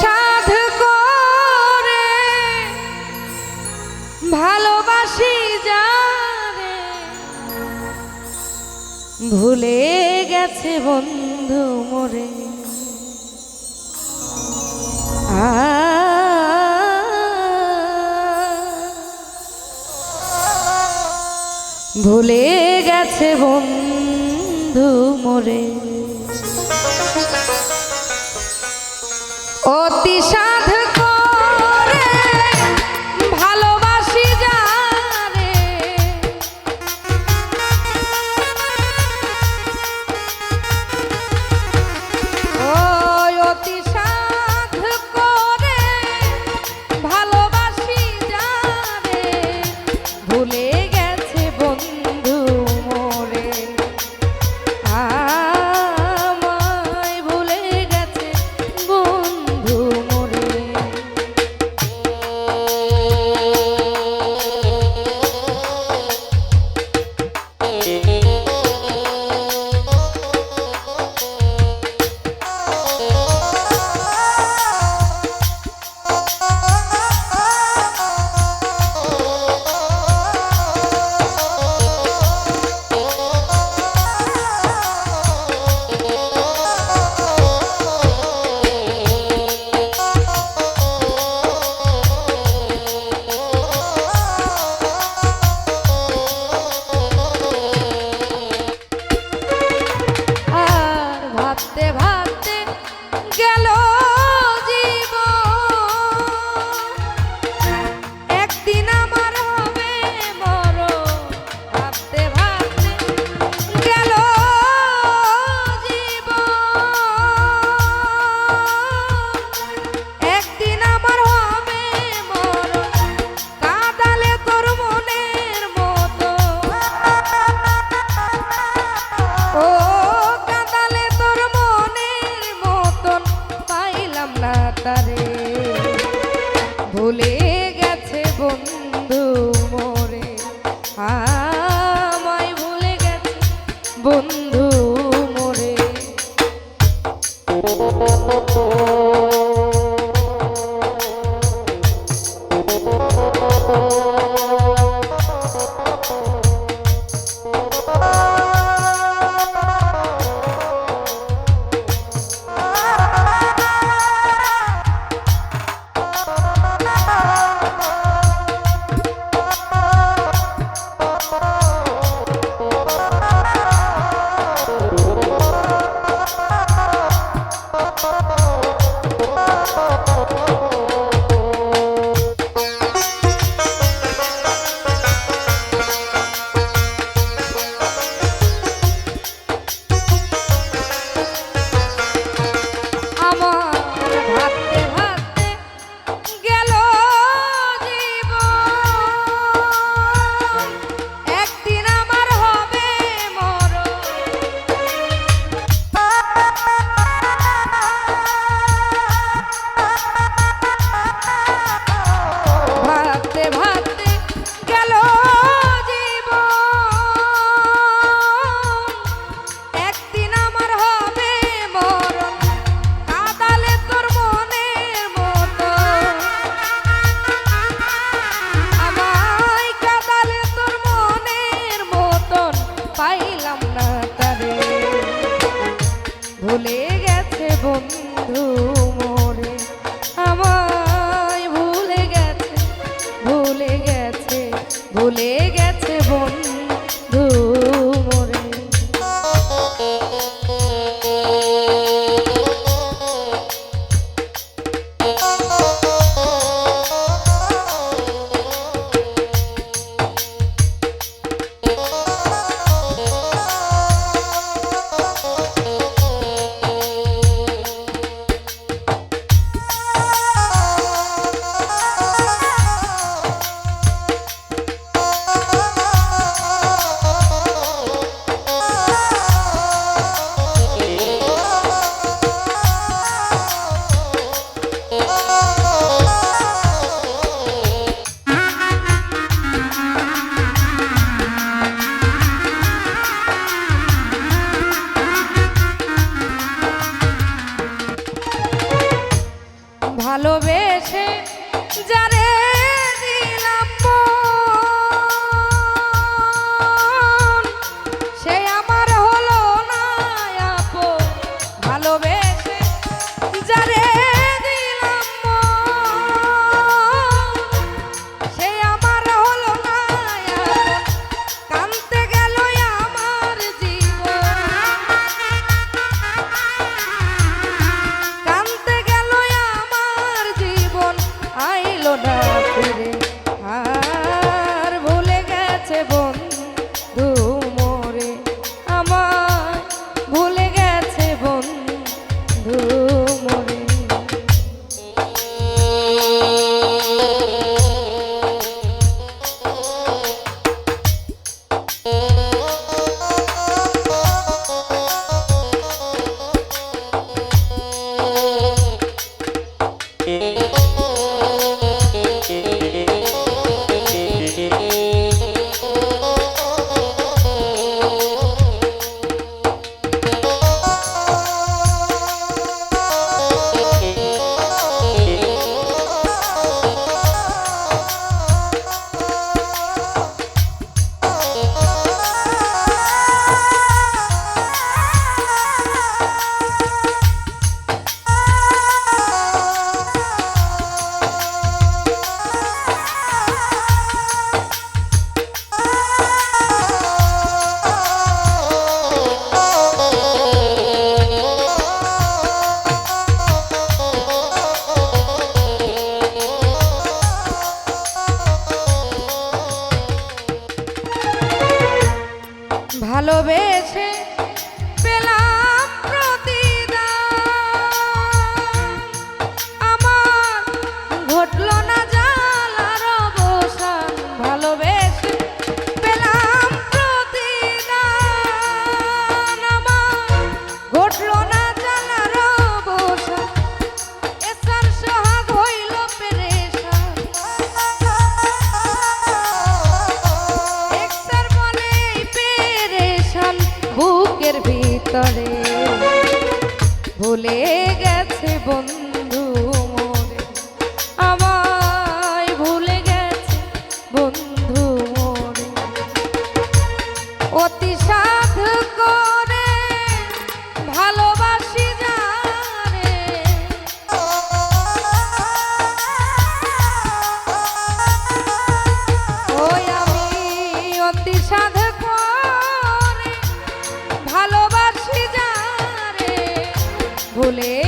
সাধ করে। ভালোবাসি যারে। ভুলে গেছে বন্ধু মরে। আ। ভুলে গেছে বন্ধু মরে। অতি সাধ বন্ধু মোরে। happy. Woo! ভালোবেসে ভিতরে ভুলে গেছে বন্ধু মোরে। আমায় ভুলে গেছে বন্ধু মোরে। অতি সাধু করে ভুলে